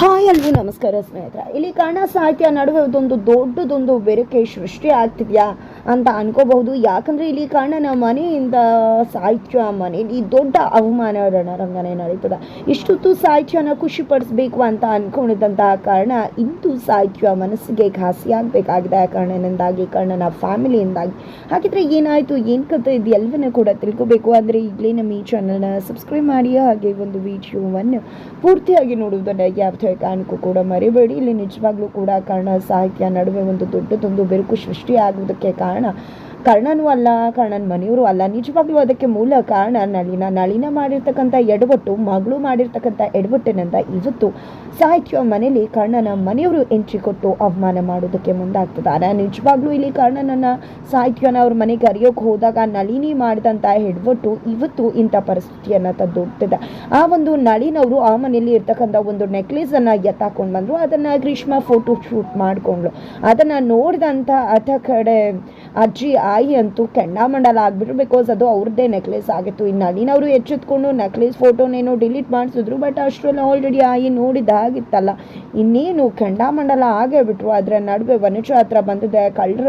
Hi Alvi ನಮಸ್ಕಾರ ಸ್ನೇಹಿತರ. ಇಲ್ಲಿ ಕನ್ನಡ ಸಾಹಿತ್ಯ ನಡುವೆ ಇದೊಂದು ದೊಡ್ಡದೊಂದು ಬೆರಕೆ ಸೃಷ್ಟಿ ಆಗ್ತಿದ್ಯಾ? ಅಂತ ಅನ್ಕೋಬಹುದು. ಯಾಕಂದ್ರೆ ಇಲ್ಲಿ ಕಾರಣ ಮನೆಯಿಂದ ಸಾಹಿತ್ಯ ಮನೆಯಲ್ಲಿ ದೊಡ್ಡ ಅವಮಾನ ರಣರಂಗನೆ ನಡೀತದೆ. ಇಷ್ಟೊತ್ತು ಸಾಹಿತ್ಯನ ಖುಷಿ ಪಡಿಸ್ಬೇಕು ಅಂತ ಅನ್ಕೊಂಡಿದ್ದಂತಹ ಕಾರಣ ಇಂದು ಸಾಹಿತ್ಯ ಮನಸ್ಸಿಗೆ ಘಾಸಿ ಕಾರಣ ಕರ್ಣನಿಂದಾಗಿ ಕರ್ಣನ ಫ್ಯಾಮಿಲಿಯಿಂದಾಗಿ ಹಾಗಿದ್ರೆ ಏನಾಯಿತು, ಏನು ಕತೆ ಇದು ಎಲ್ಲವನ್ನೂ ಕೂಡ ತಿಳ್ಕೋಬೇಕು. ಅಂದರೆ ಈಗಲೇ ನಮ್ಮ ಈ ಚಾನಲ್ನ ಸಬ್ಸ್ಕ್ರೈಬ್ ಮಾಡಿ, ಹಾಗೆ ಒಂದು ವಿಡಿಯೋವನ್ನು ಪೂರ್ತಿಯಾಗಿ ನೋಡುವುದನ್ನು ಯಾವುದೇ ಕಾರಣಕ್ಕೂ ಕೂಡ ಮರಿಬೇಡಿ. ಇಲ್ಲಿ ನಿಜವಾಗ್ಲೂ ಕೂಡ ಕಾರಣ ಸಾಹಿತ್ಯ ನಡುವೆ ಒಂದು ದೊಡ್ಡದೊಂದು ಬೆರುಕು ಸೃಷ್ಟಿ है न ಕರ್ಣನೂ ಅಲ್ಲ, ಕರ್ಣನ ಮನೆಯವರು ಅಲ್ಲ. ನಿಜವಾಗ್ಲೂ ಅದಕ್ಕೆ ಮೂಲ ಕಾರಣ ನಳಿನ. ನಳಿನ ಮಾಡಿರ್ತಕ್ಕಂಥ ಎಡವಟ್ಟು, ಮಗಳು ಮಾಡಿರ್ತಕ್ಕಂಥ ಎಡವಟ್ಟಿನಿಂದ ಇವತ್ತು ಸಾಹಿತ್ಯ ಮನೆಯಲ್ಲಿ ಕರ್ಣನ ಮನೆಯವರು ಎಂಟ್ರಿ ಕೊಟ್ಟು ಅವಮಾನ ಮಾಡೋದಕ್ಕೆ ಮುಂದಾಗ್ತಿದ್ದಾರೆ ನಿಜವಾಗ್ಲೂ ಇಲ್ಲಿ ಕರ್ಣನನ್ನ ಸಾಹಿತ್ಯನ ಅವ್ರ ಮನೆಗೆ ಕರೆಯೋಕೆ ಹೋದಾಗ ನಳಿನಿ ಮಾಡಿದಂಥ ಎಡವಟ್ಟು ಇವತ್ತು ಇಂಥ ಪರಿಸ್ಥಿತಿಯನ್ನು ತಂದೊಡ್ತಿದೆ. ಆ ಒಂದು ನಳಿನವರು ಆ ಮನೆಯಲ್ಲಿ ಇರ್ತಕ್ಕಂಥ ಒಂದು ನೆಕ್ಲೇಸ್ ಅನ್ನ ಎತ್ತಾಕೊಂಡು ಬಂದ್ರು. ಅದನ್ನ ಗ್ರೀಷ್ಮ ಫೋಟೋ ಶೂಟ್ ಮಾಡಿಕೊಂಡ್ರು ಅದನ್ನ ನೋಡಿದಂಥ ಅಥ ಕಡೆ ಅಜ್ಜಿ ಆಯಿ ಅಂತೂ ಕೆಂಡಾಮಂಡಲ ಆಗ್ಬಿಟ್ರು ಬಿಕಾಸ್ ಅದು ಅವ್ರದ್ದೇ ನೆಕ್ಲೇಸ್ ಆಗಿತ್ತು. ಇನ್ನು ನಳಿನವರು ಎಚ್ಚೆತ್ಕೊಂಡು ನೆಕ್ಲೇಸ್ ಫೋಟೋನೇನೋ ಡಿಲೀಟ್ ಮಾಡಿಸಿದ್ರು ಬಟ್ ಅಷ್ಟರಲ್ಲಿ ಆಲ್ರೆಡಿ ಆಯಿ ನೋಡಿದಾಗಿತ್ತಲ್ಲ ಇನ್ನೇನು ಕೆಂಡಾಮಂಡಲ ಆಗೇ ಬಿಟ್ರು. ಅದರ ನಡುವೆ ವನುಜ ಹತ್ರ ಬಂದಿದೆ, ಕಳ್ಳರ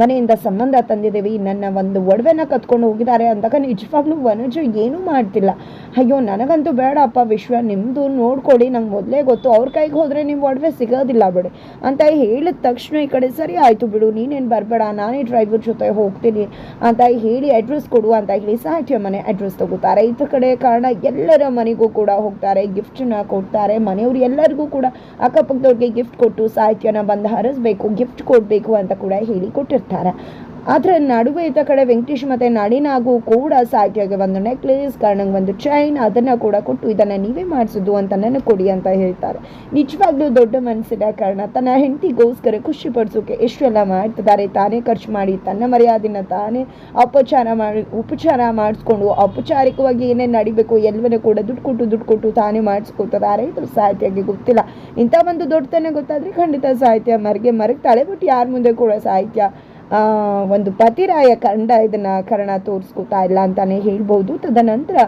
ಮನೆಯಿಂದ ಸಂಬಂಧ ತಂದಿದ್ದೀವಿ. ನನ್ನ ಒಂದು ಒಡವೆನ ಕತ್ಕೊಂಡು ಹೋಗಿದ್ದಾರೆ ಅಂದಾಗ ನಿಜವಾಗ್ಲೂ ವನಜ ಏನೂ ಮಾಡ್ತಿಲ್ಲ. ಅಯ್ಯೋ, ನನಗಂತೂ ಬೇಡಪ್ಪ ವಿಶ್ವ ನಿಮ್ಮದು ನೋಡ್ಕೊಡಿ ನಂಗೆ ಮೊದಲೇ ಗೊತ್ತು. ಅವ್ರ ಕೈಗೆ ಹೋದರೆ ನಿಮ್ಮ ಒಡವೆ ಸಿಗೋದಿಲ್ಲ ಬಿಡಿ. ಅಂತ ಹೇಳಿದ ತಕ್ಷಣ ಈ ಕಡೆ ಸರಿ ಆಯಿತು ಬಿಡು, ನೀನೇನು ಬರಬೇಡ, ನಾನೇ ಡ್ರೈವರ್ ಜೊತೆ ಹೋಗ್ತೀನಿ ಅಂತ ಹೇಳಿ ಅಡ್ರೆಸ್ ಕೊಡು ಅಂತ ಹೇಳಿ ಸಾಹಿತ್ಯ ಮನೆ ಅಡ್ರೆಸ್ ತಗೋತಾರೆ ಇದ್ರ ಕಡೆ ಕಾರಣ ಎಲ್ಲರ ಮನೆಗೂ ಕೂಡ ಹೋಗ್ತಾರೆ ಗಿಫ್ಟನ್ನ ಕೊಡ್ತಾರೆ, ಮನೆಯವರು ಎಲ್ಲರಿಗೂ ಕೂಡ ಅಕ್ಕಪಕ್ಕದವ್ರಿಗೆ ಗಿಫ್ಟ್ ಕೊಟ್ಟು ಸಾಹಿತ್ಯನ ಬಂದು ಹರಿಸ್ಬೇಕು ಗಿಫ್ಟ್ ಕೊಡಬೇಕು ಅಂತ ಕೂಡ ಹೇಳಿ ಕೊಟ್ಟಿರ್ತಾರೆ. ಅದರ ನಡುವೆ ಇದ್ದ ಕಡೆ ವೆಂಕಟೇಶ್ ಮತ್ತು ನಳಿನಾಗೂ ಕೂಡ ಸಾಕಿಯಾಗಿ ಒಂದು ನೆಕ್ಲೇಸ್ ಕಾರಣಂಗೆ ಒಂದು ಚೈನ್ ಅದನ್ನು ಕೂಡ ಕೊಟ್ಟು ಇದನ್ನು ನೀವೇ ಮಾಡಿಸಿದ್ದು ಅಂತ ನನಗೆ ಕೊಡಿ ಅಂತ ಹೇಳ್ತಾರೆ. ನಿಜವಾಗ್ಲೂ ದೊಡ್ಡ ಮನಸ್ಸಿನ ಕಾರಣ ತನ್ನ ಹೆಂಡತಿಗೋಸ್ಕರ ಖುಷಿ ಪಡಿಸೋಕೆ ಎಷ್ಟೆಲ್ಲ ಮಾಡ್ತಿದ್ದಾರೆ, ತಾನೇ ಖರ್ಚು ಮಾಡಿ ತನ್ನ ಮರ್ಯಾದೆನ ತಾನೇ ಅಪಚಾರ ಮಾಡಿ, ಉಪಚಾರ ಮಾಡಿಸ್ಕೊಂಡು ಔಪಚಾರಿಕವಾಗಿ ಏನೇನು ನಡಿಬೇಕು ಎಲ್ಲವನ್ನೂ ಕೂಡ ದುಡ್ಡು ಕೊಟ್ಟು ದುಡ್ಡು ಕೊಟ್ಟು ತಾನೇ ಮಾಡಿಸ್ಕೊತಾರೆ ಇದು ಸಾಹಿತ್ಯಗೆ ಗೊತ್ತಿಲ್ಲ. ಇಂಥ ಒಂದು ದೊಡ್ಡತನ ಗೊತ್ತಾದರೆ ಖಂಡಿತ ಸಾಹಿತ್ಯ ಮರಗೆ ಮರಗ್ತಾಳೆ ಬಟ್ ಯಾರ ಮುಂದೆ ಕೂಡ ಸಾಹಿತ್ಯ ಒಂದು ಪತಿರಾಯ ಕಂಡ ಇದನ್ನ ಕರ್ಣ ತೋರಿಸ್ಕೊತಾ ಇಲ್ಲ ಅಂತಾನೆ ಹೇಳ್ಬೋದು. ತದನಂತರ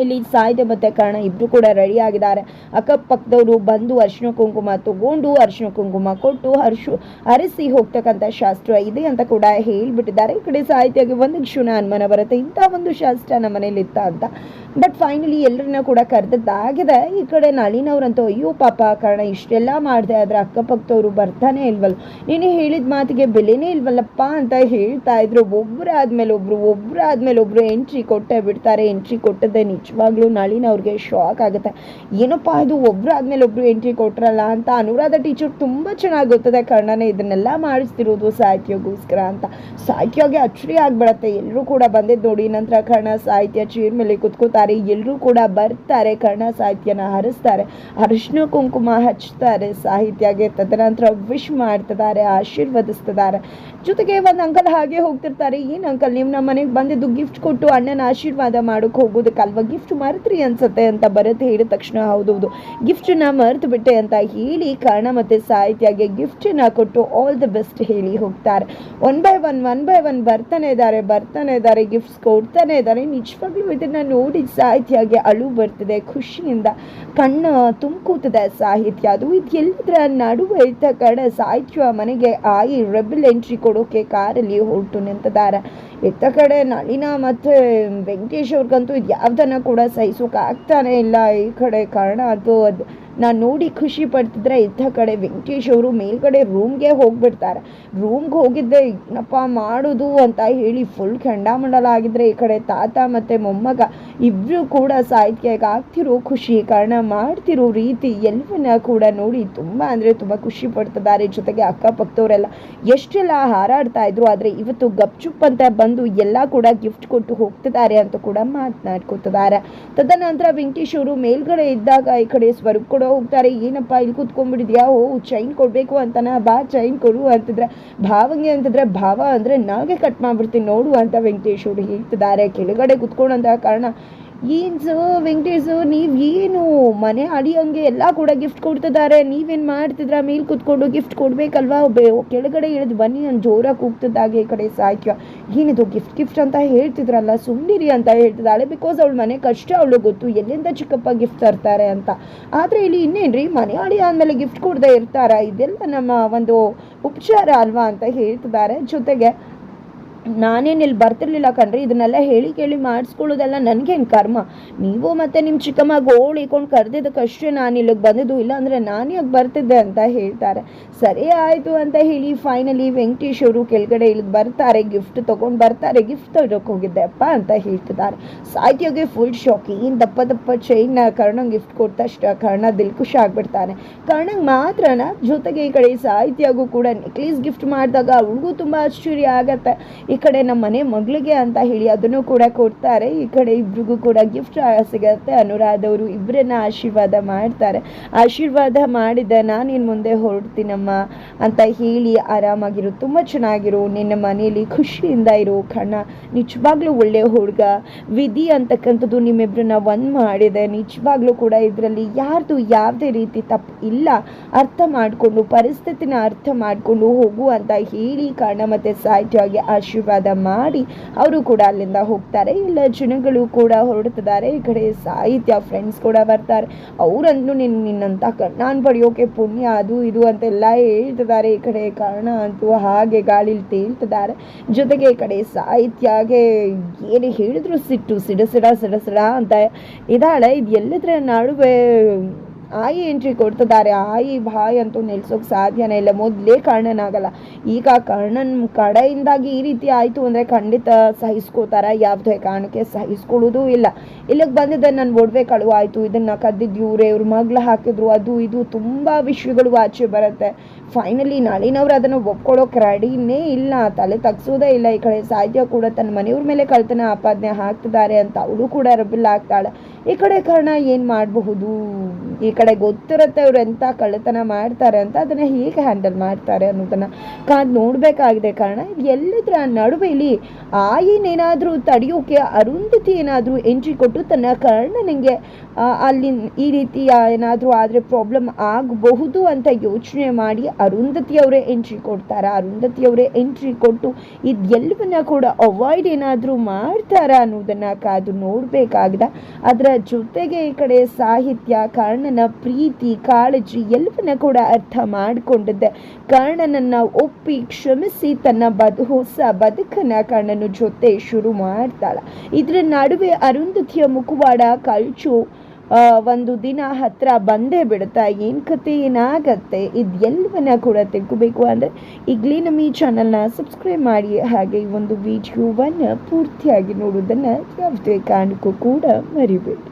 ಇಲ್ಲಿ ಸಾಹಿತ್ಯ ಮತ್ತು ಕರ್ಣ ಇಬ್ಬರು ಕೂಡ ರೆಡಿ ಆಗಿದ್ದಾರೆ. ಅಕ್ಕಪಕ್ಕದವರು ಬಂದು ಅರ್ಶಿನ ಕುಂಕುಮ ತಗೊಂಡು ಅರ್ಶಿನ ಕುಂಕುಮ ಕೊಟ್ಟು ಹರ್ಷು ಅರಸಿ ಹೋಗ್ತಕ್ಕಂಥ ಶಾಸ್ತ್ರ ಇದೆ ಅಂತ ಕೂಡ ಹೇಳಿಬಿಟ್ಟಿದ್ದಾರೆ. ಈ ಕಡೆ ಸಾಹಿತ್ಯಗೆ ಒಂದು ಕ್ಷುಣ ಅನುಮಾನ ಬರುತ್ತೆ ಇಂಥ ಒಂದು ಶಾಸ್ತ್ರ ನಮ್ಮ ಮನೇಲಿ ಇತ್ತ ಅಂತ ಬಟ್ ಫೈನಲಿ ಎಲ್ಲರನ್ನ ಕೂಡ ಕರೆದದ್ದಾಗಿದೆ ಈ ಕಡೆ ನಳಿನವ್ರಂತೂ, ಅಯ್ಯೋ ಪಾಪ, ಕಾರಣ, ಇಷ್ಟೆಲ್ಲ ಮಾಡಿದೆ, ಆದರೆ ಅಕ್ಕಪಕ್ಕದವರು ಬರ್ತಾನೆ ಇಲ್ವಲ್ಲ. ನೀನು ಹೇಳಿದ ಮಾತಿಗೆ ಬೆಲೆನೇ ಇಲ್ವಲ್ಲಪ್ಪ ಅಂತ ಹೇಳ್ತಾ ಇದ್ರು. ಒಬ್ಬರು ಒಬ್ರು ಒಬ್ಬರಾದ್ಮೇಲೆ ಒಬ್ರು ಎಂಟ್ರಿ ಕೊಟ್ಟೆ ಬಿಡ್ತಾರೆ. ಎಂಟ್ರಿ ಕೊಟ್ಟದ್ದೇ ನಿಜವಾಗ್ಲೂ ನಳಿನವ್ರಿಗೆ ಶಾಕ್ ಆಗುತ್ತೆ. ಏನಪ್ಪ ಇದು ಒಬ್ಬರಾದ್ಮೇಲೆ ಒಬ್ಬರು ಎಂಟ್ರಿ ಕೊಟ್ರಲ್ಲ ಅಂತ ಅನುರಾಧ ಟೀಚರ್ ತುಂಬ ಚೆನ್ನಾಗಿ ಗೊತ್ತದೆ. ಕರ್ಣನೇ, ಇದನ್ನೆಲ್ಲ ಮಾಡಿಸ್ತಿರೋದು ಸಾಹಿತ್ಯಗೋಸ್ಕರ ಅಂತ. ಸಾಹಿತ್ಯಗೆ ಅಚ್ಚರಿ ಆಗ್ಬಿಡತ್ತೆ. ಎಲ್ಲರೂ ಕೂಡ ಬಂದಿದ್ದು ನೋಡಿ. ನಂತರ ಕರ್ಣ ಸಾಹಿತ್ಯ ಚೇರ್ ಮೇಲೆ ಕುತ್ಕೋತಾರೆ ಎಲ್ಲರೂ ಕೂಡ ಬರ್ತಾರೆ ಕನ್ನಡ ಸಾಹಿತ್ಯನ ಹರಿಸ್ತಾರೆ ಅರಿಶಿನ ಕುಂಕುಮ ಹಚ್ತಾರೆ, ಸಾಹಿತ್ಯಗೆ ತದನಂತರ ವಿಶ್ ಮಾಡ್ತಿದ್ದಾರೆ, ಆಶೀರ್ವದಿಸ್ತಿದ್ದಾರೆ. ಜೊತೆಗೆ ಒಂದು ಅಂಕಲ್ ಹಾಗೆ ಹೋಗ್ತಿರ್ತಾರೆ. ಏನು ಅಂಕಲ್, ನೀವು ನಮ್ಮ ಮನೆಗೆ ಬಂದಿದ್ದು ಗಿಫ್ಟ್ ಕೊಟ್ಟು ಅಣ್ಣನ ಆಶೀರ್ವಾದ ಮಾಡೋಕೆ ಹೋಗೋದಕ್ಕಲ್ವ ಗಿಫ್ಟ್ ಮರೆತ್ರಿ ಅನ್ಸುತ್ತೆ ಅಂತ ಭರತ್ ಹೇಳಿದ ತಕ್ಷಣ. ಹೌದೌದು. ಗಿಫ್ಟನ್ನ ಮರೆತು ಬಿಟ್ಟೆ ಅಂತ ಹೇಳಿ ಕರ್ಣ ಮತ್ತು ಸಾಹಿತ್ಯಗೆ ಗಿಫ್ಟನ್ನ ಕೊಟ್ಟು ಆಲ್ ದ ಬೆಸ್ಟ್ ಹೇಳಿ ಹೋಗ್ತಾರೆ. One by one one by one ಬರ್ತಾನೆ ಇದ್ದಾರೆ ಬರ್ತಾನೆ ಇದ್ದಾರೆ ಗಿಫ್ಟ್ಸ್ ಕೊಡ್ತಾನೆ ಇದ್ದಾರೆ. ನಿಜವಾಗ್ಲೂ ಇದನ್ನ ನೋಡಿ ಸಾಹಿತ್ಯಗೆ ಅಳು ಬರ್ತಿದೆ. ಖುಷಿಯಿಂದ ಕಣ್ಣು ತುಂಬ್ಕೂತಿದೆ ಸಾಹಿತ್ಯ. ಅದು ಇದು ಎಲ್ಲದರ ನಡುವೆ ಇದ್ದ ಕಡೆ ಸಾಹಿತ್ಯ ಮನೆಗೆ ಆಯಿ ರೆಬಲ್ ಎಂಟ್ರಿ ಕೊಡೋಕೆ ಕಾರಲ್ಲಿ ಹೊರಟು ನಿಂತಿದ್ದಾರೆ. ಇತ್ತ ಕಡೆ ನಳಿನ ಮತ್ತು ವೆಂಕಟೇಶ್ ಅವ್ರಿಗಂತೂ ಯಾವ್ದನ್ನ ಕೂಡ ಸಹಿಸೋಕೆ ಆಗ್ತಾನೆ ಇಲ್ಲ ಈ ಕಡೆ. ಕಾರಣ ಅದು ಅದು ನಾನು ನೋಡಿ ಖುಷಿ ಪಡ್ತಿದ್ರೆ ಇದ್ದ ಕಡೆ ವೆಂಕಟೇಶ್ ಅವರು ಮೇಲ್ಗಡೆ ರೂಮ್ಗೆ ಹೋಗ್ಬಿಡ್ತಾರೆ. ರೂಮ್ಗೆ ಹೋಗಿದ್ದೆ ಏನಪ್ಪ ಮಾಡೋದು ಅಂತ ಹೇಳಿ ಫುಲ್ ಕೆಂಡಾಮಂಡಲ ಆಗಿದ್ರೆ ಈ ಕಡೆ ತಾತ ಮತ್ತು ಮೊಮ್ಮಗ ಇಬ್ಬರು ಕೂಡ ಸಾಹಿತ್ಯಕ್ಕೆ ಆಗ್ತಿರೋ ಖುಷಿ, ಕಾರಣ ಮಾಡ್ತಿರೋ ರೀತಿ ಎಲ್ಲವನ್ನ ಕೂಡ ನೋಡಿ ತುಂಬ ಅಂದರೆ ತುಂಬ ಖುಷಿ ಪಡ್ತಿದ್ದಾರೆ ಜೊತೆಗೆ ಅಕ್ಕಪಕ್ಕದವರೆಲ್ಲ. ಎಷ್ಟೆಲ್ಲ ಹಾರಾಡ್ತಾ ಇದ್ರು, ಆದರೆ ಇವತ್ತು ಗಪ್ಚುಪ್ ಅಂತ ಬಂದು ಎಲ್ಲ ಕೂಡ ಗಿಫ್ಟ್ ಕೊಟ್ಟು ಹೋಗ್ತಿದ್ದಾರೆ ಅಂತ ಕೂಡ ಮಾತನಾಡ್ಕೊತಿದ್ದಾರೆ. ತದನಂತರ ವೆಂಕಟೇಶ್ ಅವರು ಮೇಲ್ಗಡೆ ಇದ್ದಾಗ ಈ ಕಡೆ ಸ್ವರೂಪ್ ಕೂಡ ಹೋಗ್ತಾರೆ ಏನಪ್ಪ? ಇಲ್ಲಿ ಕೂತ್ಕೊಂಡ್ಬಿಟ್ಟಿದ್ಯಾ? ಓ ಚೈನ್ ಕೊಡಬೇಕು ಅಂತಾನ? ಬಾ ಚೈನ್ ಕೊಡು ಅಂತಿದ್ರೆ, ಭಾವಂಗೆ ಅಂತಿದ್ರೆ, ಭಾವ ಅಂದರೆ ನಾವೇ ಕಟ್ ಮಾಡ್ಬಿಡ್ತೀನಿ, ನೋಡು ಅಂತ ವೆಂಕಟೇಶ್ ಅವರು ಹೇಳ್ತಿದ್ದಾರೆ. ಕೆಳಗಡೆ ಕುತ್ಕೊಂಡಂತ ಕಾರಣ ಏನು ವೆಂಕಟೇಶು ನೀವು ಏನು? ಮನೆ ಅಡಿಯಂಗೆ ಎಲ್ಲ ಕೂಡ ಗಿಫ್ಟ್ ಕೊಡ್ತಿದ್ದಾರೆ. ನೀವೇನು ಮಾಡ್ತಿದ್ರ? ಮೇಲೆ ಕೂತ್ಕೊಂಡು ಗಿಫ್ಟ್ ಕೊಡಬೇಕಲ್ವಾ? ಕೆಳಗಡೆ ಇಳಿದು ಬನ್ನಿ, ನಾನು ಜೋರಾಗಿ ಕೂಗ್ತಿದ್ದಾಗೆ ಈ ಕಡೆ ಸಾಕ್ಯ ಏನಿದು ಗಿಫ್ಟ್ ಗಿಫ್ಟ್ ಅಂತ ಹೇಳ್ತಿದ್ರಲ್ಲ ಸುಮ್ಮನಿರಿ ಅಂತ ಹೇಳ್ತಿದ್ದಾಳೆ. ಬಿಕಾಸ್ ಅವಳು ಮನೆ ಕಷ್ಟ, ಅವಳು ಗೊತ್ತು ಎಲ್ಲಿಂದ ಚಿಕ್ಕಪ್ಪ ಗಿಫ್ಟ್ ತರ್ತಾರೆ ಅಂತ. ಆದರೆ ಇಲ್ಲಿ ಇನ್ನೇನ್ರಿ? ಮನೆ ಅಡಿ ಆದಮೇಲೆ ಗಿಫ್ಟ್ ಕೊಡ್ದೆ ಇರ್ತಾರ? ಇದೆಲ್ಲ ನಮ್ಮ ಒಂದು ಉಪಚಾರ ಅಲ್ವಾ ಅಂತ ಹೇಳ್ತಿದ್ದಾರೆ. ಜೊತೆಗೆ ನಾನೇನು ಇಲ್ಲಿ ಬರ್ತಿರ್ಲಿಲ್ಲ ಕಣ್ರಿ, ಇದನ್ನೆಲ್ಲ ಹೇಳಿ ಕೇಳಿ ಮಾಡಿಸ್ಕೊಳ್ಳೋದೆಲ್ಲ ನನಗೇನು ಕರ್ಮ? ನೀವು ಮತ್ತೆ ನಿಮ್ಮ ಚಿಕ್ಕಮ್ಮ ಗೋಳು ಇಕೊಂಡು ಕರೆದಿದ್ದಕ್ಕಷ್ಟೇ ನಾನು ಇಲ್ಲಿಗೆ ಬಂದಿದ್ದು ಇಲ್ಲ ಅಂದರೆ ನಾನು ಯಾಕೆ ಬರ್ತಿದ್ದೆ ಅಂತ ಹೇಳ್ತಾರೆ. ಸರಿ ಆಯಿತು ಅಂತ ಹೇಳಿ ಫೈನಲಿ ವೆಂಕಟೇಶ್ ಅವರು ಕೆಳಗಡೆ ಇಲ್ಲಿಗೆ ಬರ್ತಾರೆ ಗಿಫ್ಟ್ ತೊಗೊಂಡು ಬರ್ತಾರೆ ಗಿಫ್ಟ್ ತಗೊಳಕ್ಕೆ ಹೋಗಿದ್ದೆ ಅಪ್ಪ ಅಂತ ಹೇಳ್ತಿದ್ದಾರೆ. ಸಾಹಿತ್ಯಗೆ ಫುಲ್ ಶಾಕ್ ಏನು ದಪ್ಪ ದಪ್ಪ ಚೈನ್ನ ಕರ್ಣಂಗೆ ಗಿಫ್ಟ್ ಕೊಟ್ಟ ತಕ್ಷಣ ಕರ್ಣ ದಿಲ್ ಖುಷಿ ಆಗ್ಬಿಡ್ತಾನೆ. ಕರ್ಣಂಗೆ ಮಾತ್ರನ, ಜೊತೆಗೆ ಈ ಕಡೆ ಸಾಹಿತ್ಯಗೂ ಕೂಡ ನೆಕ್ಲೇಸ್ ಗಿಫ್ಟ್ ಮಾಡಿದಾಗ ಅವ್ರಿಗೂ ತುಂಬ ಆಶ್ಚರ್ಯ ಆಗತ್ತೆ. ಈ ಕಡೆ ನಮ್ಮ ಮನೆ ಮಗಳಿಗೆ ಅಂತ ಹೇಳಿ ಅದನ್ನು ಕೂಡ ಕೊಡ್ತಾರೆ. ಈ ಕಡೆ ಇಬ್ರಿಗೂ ಕೂಡ ಗಿಫ್ಟ್ ಸಿಗತ್ತೆ. ಅನುರಾಧ ಅವರು ಇಬ್ಬರನ್ನ ಆಶೀರ್ವಾದ ಮಾಡ್ತಾರೆ. ಆಶೀರ್ವಾದ ಮಾಡಿದ ನಾನು ಇನ್ನು ಮುಂದೆ ಹೊರಡ್ತೀನಮ್ಮ ಅಂತ ಹೇಳಿ ಆರಾಮಾಗಿರು, ತುಂಬ ಚೆನ್ನಾಗಿರು. ನಿನ್ನ ಮನೆಯಲ್ಲಿ ಖುಷಿಯಿಂದ ಇರು ಕಣ್ಣ. ನಿಜವಾಗ್ಲೂ ಒಳ್ಳೆ ಹುಡುಗ. ವಿಧಿ ಅಂತಕ್ಕಂಥದ್ದು ನಿಮ್ಮಿಬ್ಬರನ್ನ ಒಂದು ಮಾಡಿದೆ. ನಿಜವಾಗ್ಲೂ ಕೂಡ ಇದರಲ್ಲಿ ಯಾರ್ದು ಯಾವುದೇ ರೀತಿ ತಪ್ಪು ಇಲ್ಲ. ಅರ್ಥ ಮಾಡಿಕೊಂಡು, ಪರಿಸ್ಥಿತಿನ ಅರ್ಥ ಮಾಡಿಕೊಂಡು ಹೋಗು ಅಂತ ಹೇಳಿ ಕಣ್ಣ ಮತ್ತು ಸಾಹಿತ್ಯವಾಗಿ ಆಶೀರ್ವಾದ ಮಾಡಿ ಅವರು ಕೂಡ ಅಲ್ಲಿಂದ ಹೋಗ್ತಾರೆ. ಇಲ್ಲ ಜನಗಳು ಕೂಡ ಹೊರಡ್ತಿದ್ದಾರೆ ಈ ಕಡೆ ಸಾಹಿತ್ಯ ಫ್ರೆಂಡ್ಸ್ ಕೂಡ ಬರ್ತಾರೆ. ಅವರಂದು ನಿನ್ನ ನಿನ್ನಂತ ನಾನು ಪಡೆಯೋಕೆ ಪುಣ್ಯ ಅದು ಇದು ಅಂತೆಲ್ಲ ಹೇಳ್ತಿದ್ದಾರೆ. ಈ ಕಡೆ ಕಾರಣ ಅಂತೂ ಹಾಗೆ ಗಾಳಿಲಿ ತೇಳ್ತಿದ್ದಾರೆ ಜೊತೆಗೆ ಈ ಕಡೆ ಸಾಹಿತ್ಯಗೆ ಏನು ಹೇಳಿದ್ರು ಸಿಟ್ಟು ಸಿಡಸಿಡ ಸಿಡ ಸಿಡ ಸಿಡ ಅಂತ ಇದ್ದಾಳೆ. ಇದು ಎಲ್ಲದರ ನಡುವೆ ಆಯಿ ಎಂಟ್ರಿ ಕೊಡ್ತಿದ್ದಾರೆ. ಆಯಿ ಬಾಯಿ ಅಂತೂ ನಿಲ್ಸೋಕೆ ಸಾಧ್ಯನೇ ಇಲ್ಲ. ಮೊದಲೇ ಕರ್ಣನಾಗಲ್ಲ. ಈಗ ಕರ್ಣನ ಕಡೆಯಿಂದಾಗಿ ಈ ರೀತಿ ಆಯಿತು ಅಂದರೆ ಖಂಡಿತ ಸಹಿಸ್ಕೋತಾರ ಯಾವುದೇ ಕಾರಣಕ್ಕೆ ಸಹಿಸ್ಕೊಳ್ಳೋದು ಇಲ್ಲ. ಇಲ್ಲಿಗೆ ಬಂದಿದ್ದೆ ನನ್ನ ಒಡವೆ ಕಳುವು ಆಯಿತು. ಇದನ್ನು ಕದ್ದಿದ್ದು ಇವರೇ. ಇವ್ರ ಮಗ್ಲ ಹಾಕಿದ್ರು. ಅದು ಇದು ತುಂಬ ವಿಷಯಗಳು ಆಚೆ ಬರುತ್ತೆ. ಫೈನಲಿ ನಳಿನವ್ರು ಅದನ್ನು ಒಪ್ಕೊಳ್ಳೋಕೆ ರೆಡಿನೇ ಇಲ್ಲ. ತಲೆ ತಗ್ಸೋದೇ ಇಲ್ಲ. ಈ ಕಡೆ ಸಾಧ್ಯ ಕೂಡ ತನ್ನ ಮನೆಯವ್ರ ಮೇಲೆ ಕಳ್ತನ ಆಪಾದನೆ ಹಾಕ್ತಿದ್ದಾರೆ ಅಂತ ಅವಳು ಕೂಡ ರಬ್ಬಿಲ್ಲ ಆಗ್ತಾಳೆ ಈ ಕಡೆ ಕಾರಣ ಏನು ಮಾಡಬಹುದು? ಈ ಕಡೆ ಗೊತ್ತಿರುತ್ತೆ ಅವ್ರು ಎಂಥ ಕಳ್ಳತನ ಮಾಡ್ತಾರೆ ಅಂತ ಅದನ್ನು ಹೇಗೆ ಹ್ಯಾಂಡಲ್ ಮಾಡ್ತಾರೆ ಅನ್ನೋದನ್ನು ಕಾದು ನೋಡಬೇಕಾಗಿದೆ. ಕಾರಣ ಎಲ್ಲದರ ನಡುವೆ ಇಲ್ಲಿ ಆಯಿನೇನಾದರೂ ತಡೆಯೋಕೆ ಅರುಂಧತಿ ಏನಾದರೂ ಎಂಟ್ರಿ ಕೊಟ್ಟು ತನ್ನ ಕರ್ಣನಿಗೆ ಅಲ್ಲಿ ಈ ರೀತಿ ಏನಾದರೂ ಆದರೆ ಪ್ರಾಬ್ಲಮ್ ಆಗಬಹುದು ಅಂತ ಯೋಚನೆ ಮಾಡಿ ಅರುಂಧತಿಯವರೇ ಎಂಟ್ರಿ ಕೊಡ್ತಾರ? ಅರುಂಧತಿಯವರೇ ಎಂಟ್ರಿ ಕೊಟ್ಟು ಇದೆಲ್ಲವನ್ನ ಕೂಡ ಅವಾಯ್ಡ್ ಏನಾದರೂ ಮಾಡ್ತಾರ ಅನ್ನೋದನ್ನು ಕಾದು ನೋಡಬೇಕಾಗಿದೆ. ಅದರ ಜೊತೆಗೆ ಈ ಕಡೆ ಸಾಹಿತ್ಯ, ಕರ್ಣನ ಪ್ರೀತಿ, ಕಾಳಜಿ ಎಲ್ಲವನ್ನ ಕೂಡ ಅರ್ಥ ಮಾಡಿಕೊಂಡಿದ್ದೆ. ಕರ್ಣನನ್ನ ಒಪ್ಪಿ ಕ್ಷಮಿಸಿ ತನ್ನ ಬದು, ಹೊಸ ಬದುಕನ್ನ ಕರ್ಣನ ಜೊತೆ ಶುರು ಮಾಡ್ತಾಳೆ. ಇದರ ನಡುವೆ ಅರುಂಧತಿಯ ಮುಖವಾಡ ಕಳಚು ಒಂದು ದಿನ ಹತ್ರ ಬಂದೇ ಬಿಡುತ್ತಾ? ಏನು ಕತೆ? ಏನಾಗತ್ತೆ? ಇದೆಲ್ಲವನ್ನ ಕೂಡ ತಿಳ್ಕೋಬೇಕು ಅಂದರೆ ಈಗಲೇ ನಮ್ಮ ಈ ಚಾನಲ್ನ ಸಬ್ಸ್ಕ್ರೈಬ್ ಮಾಡಿ. ಹಾಗೆ ಈ ಒಂದು ವಿಡಿಯೋವನ್ನು ಪೂರ್ತಿಯಾಗಿ ನೋಡೋದನ್ನು ಯಾವುದೇ ಕಾರಣಕ್ಕೂ ಕೂಡ ಮರಿಬೇಡಿ.